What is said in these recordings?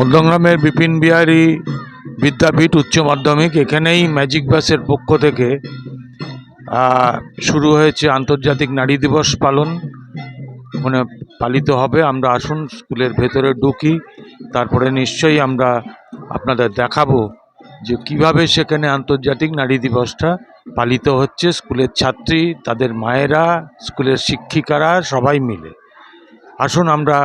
মধ্যমগ্রামের বিপিন বিহারী বিদ্যাপীঠ উচ্চ মাধ্যমিক, এখানেই ম্যাজিক বাসের পক্ষ থেকে শুরু হয়েছে আন্তর্জাতিক নারী দিবস পালন। মানে পালিত হবে, আমরা আসুন, স্কুলের ভেতরে ঢুকি, তারপরে নিশ্চয়ই আমরা আপনাদের দেখাবো যে কীভাবে সেখানে আন্তর্জাতিক নারী দিবসটা পালিত হচ্ছে। স্কুলের ছাত্রী, তাদের মায়েরা, স্কুলের শিক্ষিকারা সবাই মিলে। আসুন, আমরা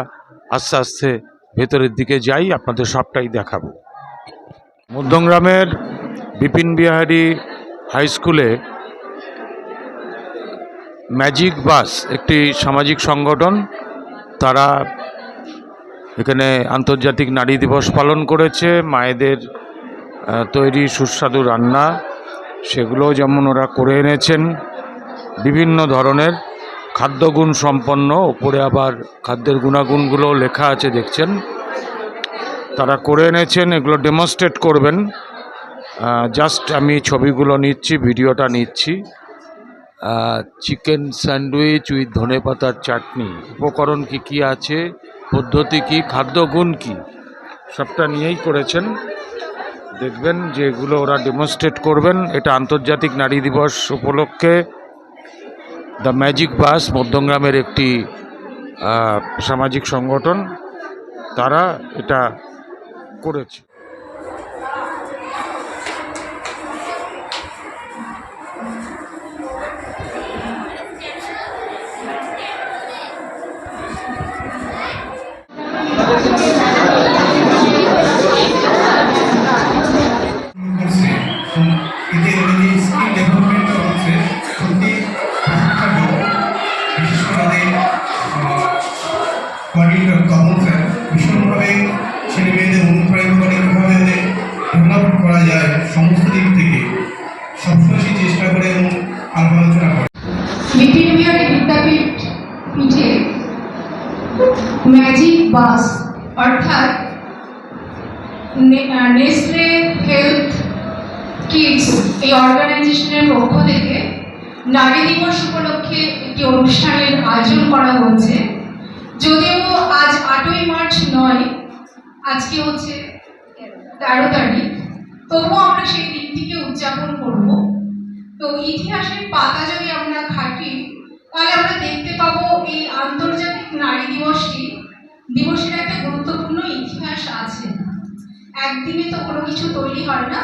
আস্তে আস্তে ভেতরের দিকে যাই, আপনাদের সবটাই দেখাবো। মধ্যমগ্রামের বিপিন বিহারী হাই স্কুলে ম্যাজিক বাস, একটি সামাজিক সংগঠন, তারা এখানে আন্তর্জাতিক নারী দিবস পালন করেছে, মায়েদের তৈরি সুস্বাদু রান্না, সেগুলো যেমন ওরা করে এনেছেন, বিভিন্ন ধরনের। খাদ্যগুণ সম্পন্ন, ওপরে আবার খাদ্যের গুণাগুণগুলো লেখা আছে, দেখছেন? তারা করে এনেছেন, এগুলো ডেমনস্ট্রেট করবেন। জাস্ট আমি ছবিগুলো নিচ্ছি, ভিডিওটা নিচ্ছি। চিকেন স্যান্ডউইচ উইথ ধনে পাতার চাটনি। উপকরণ কি কি আছে? পদ্ধতি কি? খাদ্যগুণ কি? সবটা নিয়েই করেছেন। দেখবেন যে এগুলো ওরা ডেমনস্ট্রেট করবেন। এটা আন্তর্জাতিক নারী দিবস উপলক্ষে দ্য ম্যাজিক বাস মধ্যমগ্রামের একটি সামাজিক সংগঠন তারা এটা করেছে। কোয়ার্ডিনেটর তপন ভীষণভাবে ছেলে মেয়েদের অনুপ্রাণিত করে কীভাবে ডেভেলপ করা যায় সমস্ত দিক থেকে। সবসময় সে চেষ্টা করে এবং আলাপ আলোচনা করে। ম্যাজিক বাস অর্থাৎ নেসলে হেলথ কিডস এই অর্গানাইজেশনের পক্ষ থেকে নারী দিবস উপলক্ষে একটি অনুষ্ঠানের আয়োজন করা হচ্ছে যদিও আজ আটই মার্চ নয়, আজকে হচ্ছে তেরো তারিখ, তবুও আমরা সেই দিনটিকে উদযাপন করব। তো ইতিহাসের পাতা যদি আমরা ঘাঁটি তাহলে আমরা দেখতে পাবো এই আন্তর্জাতিক নারী দিবসটি, দিবসের একটা গুরুত্বপূর্ণ ইতিহাস আছে। একদিনে তো কোনো কিছু তৈরি হয় না।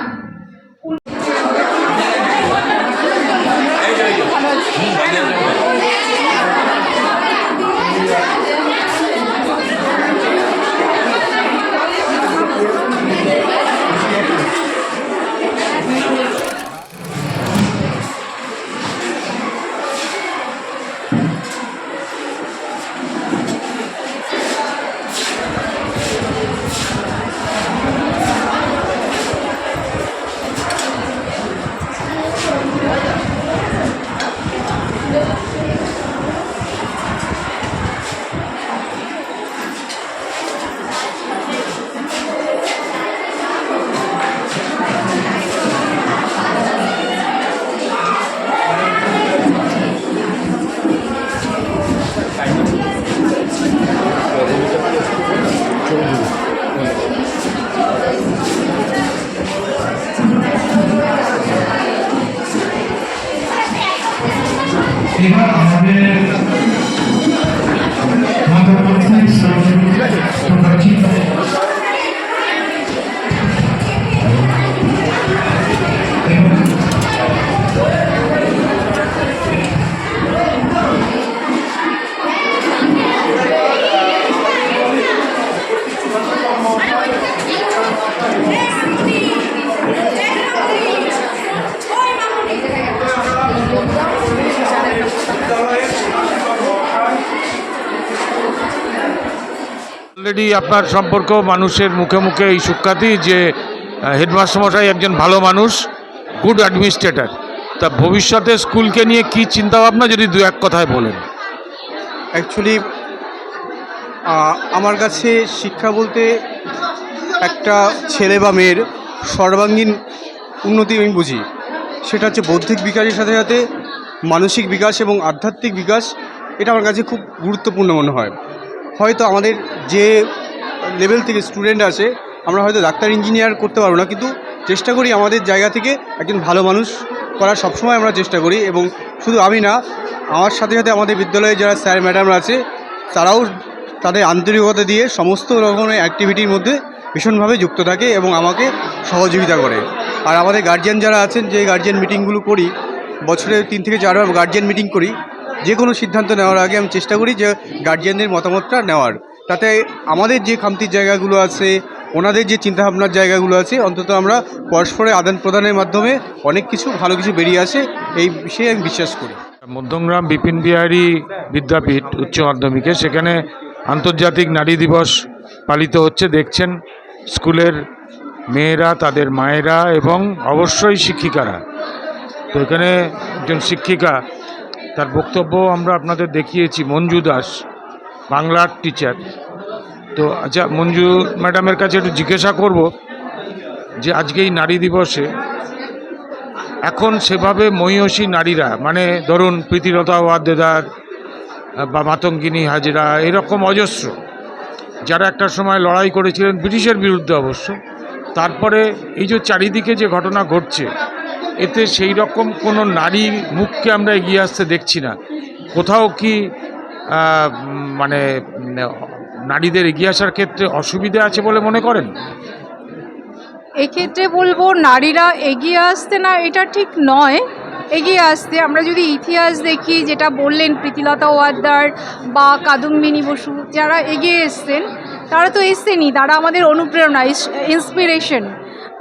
এবার আমাদের অলরেডি আপনার সম্পর্ক মানুষের মুখে মুখে এই সুখ্যাতি যে হেডমাস্টার মশাই একজন ভালো মানুষ গুড অ্যাডমিনিস্ট্রেটর তা ভবিষ্যতে স্কুলকে নিয়ে কি চিন্তা ভাবনা যদি দু এক কথায় বলেন? অ্যাকচুয়ালি আমার কাছে শিক্ষা বলতে একটা ছেলে বা মেয়ের সর্বাঙ্গীন উন্নতি আমি বুঝি। সেটা হচ্ছে বৌদ্ধিক বিকাশের সাথে সাথে মানসিক বিকাশ এবং আধ্যাত্মিক বিকাশ, এটা আমার কাছে খুব গুরুত্বপূর্ণ মনে হয়। হয়তো আমাদের যে লেভেল থেকে স্টুডেন্ট আছে আমরা হয়তো ডাক্তার ইঞ্জিনিয়ার করতে পারব না। কিন্তু চেষ্টা করি আমাদের জায়গা থেকে একজন ভালো মানুষ করার সবসময় আমরা চেষ্টা করি এবং শুধু আমি না, আমার সাথে সাথে আমাদের বিদ্যালয়ে যারা স্যার ম্যাডামরা আছে, তারাও তাদের আন্তরিকতা দিয়ে সমস্ত রকমের অ্যাক্টিভিটির মধ্যে ভীষণভাবে যুক্ত থাকে এবং আমাকে সহযোগিতা করে। আর আমাদের গার্জিয়ান যারা আছেন, যে গার্জিয়ান মিটিংগুলো করি, বছরে তিন থেকে চারবার গার্জিয়ান মিটিং করি যে কোনো সিদ্ধান্ত নেওয়ার আগে আমি চেষ্টা করি যে গার্জিয়ানদের মতামতটা নেওয়ার। তাতে আমাদের যে খামতির জায়গাগুলো আছে, ওনাদের যে চিন্তাভাবনার জায়গাগুলো আছে, অন্তত আমরা পরস্পরের আদান প্রদানের মাধ্যমে অনেক কিছু, ভালো কিছু বেরিয়ে আসে, এই বিষয়ে আমি বিশ্বাস করি। মধ্যমগ্রাম বিপিন বিহারী বিদ্যাপীঠ উচ্চ মাধ্যমিকে সেখানে আন্তর্জাতিক নারী দিবস পালিত হচ্ছে। দেখছেন স্কুলের মেয়েরা, তাদের মায়েরা এবং অবশ্যই শিক্ষিকারা। তো এখানে একজন শিক্ষিকা তার বক্তব্য আমরা আপনাদের দেখিয়েছি, মঞ্জু দাস, বাংলার টিচার তো আচ্ছা মঞ্জু ম্যাডামের কাছে একটু জিজ্ঞাসা করব যে আজকে এই নারী দিবসে এখন সেভাবে মহিষী নারীরা মানে ধরুন প্রীতিলতা ওয়াদ্দেদার বা মাতঙ্গিনী হাজরা, এরকম অজস্র, যারা একটা সময় লড়াই করেছিলেন ব্রিটিশের বিরুদ্ধে অবশ্য, তারপরে এই যে চারিদিকে যে ঘটনা ঘটছে এতে সেই রকম কোনো নারী মুখকে আমরা এগিয়ে আসতে দেখছি না। কোথাও কি মানে নারীদের এগিয়ে আসার ক্ষেত্রে অসুবিধা আছে বলে মনে করেন? এক্ষেত্রে বলব, নারীরা এগিয়ে আসতে না, এটা ঠিক নয়। এগিয়ে আসতে, আমরা যদি ইতিহাস দেখি, যেটা বললেন প্রীতিলতা ওয়াদ্দার বা কাদম্বিনী বসু, যারা এগিয়ে এসছেন, তারা তো এসছেনই, তারা আমাদের অনুপ্রেরণা ইন্সপিরেশন।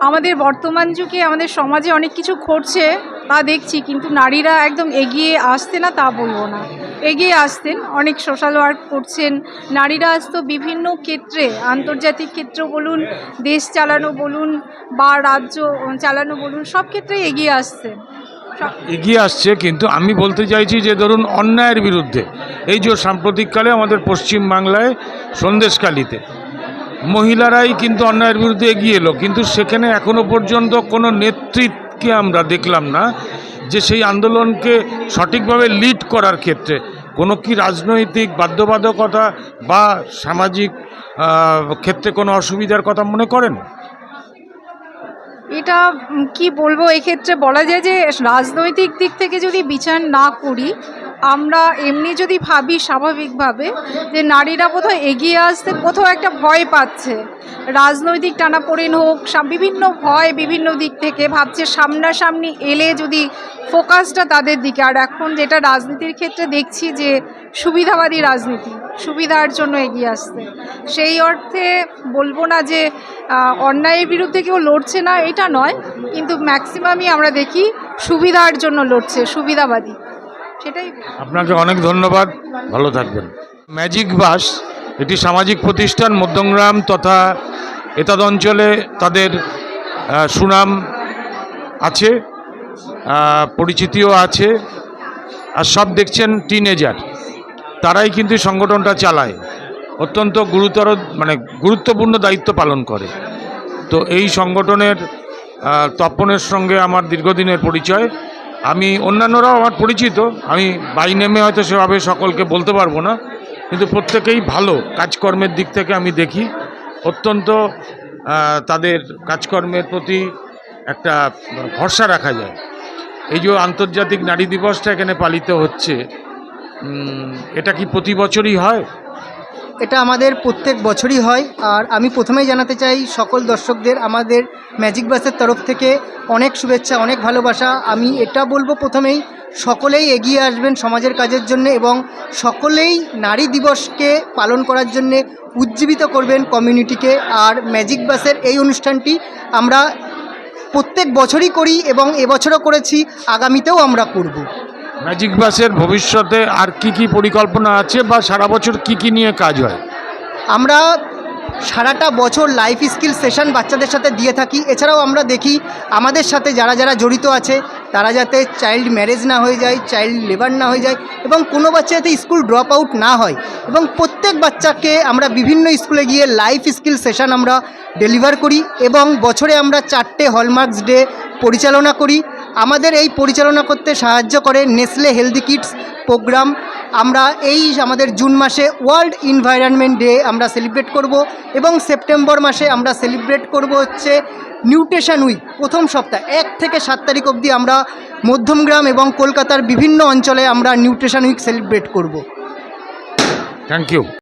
আমাদের বর্তমান যুগে আমাদের সমাজে অনেক কিছু ঘটছে, তা দেখছি, কিন্তু নারীরা একদম এগিয়ে আসতে না তা বলব না। এগিয়ে আসতেন অনেক সোশ্যাল ওয়ার্ক করছেন। নারীরা আসতো বিভিন্ন ক্ষেত্রে, আন্তর্জাতিক ক্ষেত্র বলুন, দেশ চালানো বলুন বা রাজ্য চালানো বলুন, সব ক্ষেত্রে এগিয়ে আসতেন সব- এগিয়ে আসছে, কিন্তু আমি বলতে চাইছি যে ধরুন অন্যায়ের বিরুদ্ধে। এই যে সাম্প্রতিককালে আমাদের পশ্চিম বাংলায় সন্দেশকালীতে মহিলারাই কিন্তু অন্যায়ের বিরুদ্ধে এগিয়ে এলো। কিন্তু সেখানে এখনও পর্যন্ত কোনো নেতৃত্বকে আমরা দেখলাম না যে সেই আন্দোলনকে সঠিকভাবে লিড করার ক্ষেত্রে। কোনো কি রাজনৈতিক বাধ্যবাধকতা বা সামাজিক ক্ষেত্রে কোনো অসুবিধার কথা মনে করেন? এটা কি বলব? এক্ষেত্রে বলা যায় যে, রাজনৈতিক দিক থেকে যদি বিচার না করি আমরা এমনি যদি ভাবি স্বাভাবিকভাবে যে নারীরা কোথাও এগিয়ে আসতে কোথাও একটা ভয় পাচ্ছে। রাজনৈতিক টানাপোড়েন হোক বিভিন্ন ভয় বিভিন্ন দিক থেকে ভাবছে সামনাসামনি এলে যদি ফোকাসটা তাদের দিকে। আর এখন যেটা রাজনীতির ক্ষেত্রে দেখছি যে সুবিধাবাদী রাজনীতি, সুবিধার জন্য এগিয়ে আসতে সেই অর্থে বলব না যে অন্যায়ের বিরুদ্ধে কেউ লড়ছে না, এটা নয়। কিন্তু ম্যাক্সিমামই আমরা দেখি সুবিধার জন্য লড়ছে, সুবিধাবাদী। সেটাই আপনাকে অনেক ধন্যবাদ। ভালো থাকবেন। ম্যাজিক বাস এটি সামাজিক প্রতিষ্ঠান মধ্যমগ্রাম তথা এতদ অঞ্চলে তাদের সুনাম আছে পরিচিতিও আছে আর সব দেখছেন টিনেজার। তারাই কিন্তু এই সংগঠনটা চালায়। অত্যন্ত গুরুতর মানে গুরুত্বপূর্ণ দায়িত্ব পালন করে। তো এই সংগঠনের তপনের সঙ্গে আমার দীর্ঘদিনের পরিচয়। আমি অন্যান্যরাও আমার পরিচিত। আমি বাই নেমে হয়তো সেভাবে সকলকে বলতে পারব না, কিন্তু প্রত্যেকেই ভালো কাজকর্মের দিক থেকে আমি দেখি। অত্যন্ত তাদের কাজকর্মের প্রতি একটা ভরসা রাখা যায়। এই যে আন্তর্জাতিক নারী দিবসটা এখানে পালিত হচ্ছে এটা কি প্রতি বছরই হয়? এটা আমাদের প্রত্যেক বছরই হয়। আর আমি প্রথমেই জানাতে চাই, সকল দর্শকদের আমাদের ম্যাজিক বাসের তরফ থেকে অনেক শুভেচ্ছা, অনেক ভালোবাসা। আমি এটা বলব প্রথমেই, সকলেই এগিয়ে আসবেন সমাজের কাজের জন্য এবং সকলেই নারী দিবসকে পালন করার জন্যে উজ্জীবিত করবেন কমিউনিটিকে আর ম্যাজিক বাসের এই অনুষ্ঠানটি আমরা প্রত্যেক বছরই করি এবং এবছরও করেছি, আগামীতেও আমরা করব। ম্যাজিক বাসের ভবিষ্যতে আর কি কি পরিকল্পনা আছে বা সারা বছর কি কি নিয়ে কাজ হয়? আমরা সারাটা বছর লাইফ স্কিল সেশন বাচ্চাদের সাথে দিয়ে থাকি। এছাড়াও আমরা দেখি আমাদের সাথে যারা যারা জড়িত আছে, তারা যাতে চাইল্ড ম্যারেজ না হয়ে যায় চাইল্ড লেবার না হয়ে যায় এবং কোনো বাচ্চা যাতে স্কুল ড্রপ আউট না হয় এবং প্রত্যেক বাচ্চাকে আমরা বিভিন্ন স্কুলে গিয়ে লাইফ স্কিল সেশন আমরা ডেলিভার করি এবং বছরে আমরা চারটে হলমার্কস ডে পরিচালনা করি। আমাদের এই পরিচালনা করতে সাহায্য করে নেসলে হেলদি কিডস প্রোগ্রাম। আমরা এই আমাদের জুন মাসে ওয়ার্ল্ড এনভায়রনমেন্ট ডে আমরা সেলিব্রেট করব এবং সেপ্টেম্বর মাসে আমরা সেলিব্রেট করব হচ্ছে নিউট্রিশন উইক, প্রথম সপ্তাহ। এক থেকে সাত তারিখ অবধি আমরা মধ্যমগ্রাম এবং কলকাতার বিভিন্ন অঞ্চলে আমরা নিউট্রিশন উইক সেলিব্রেট করব। Thank you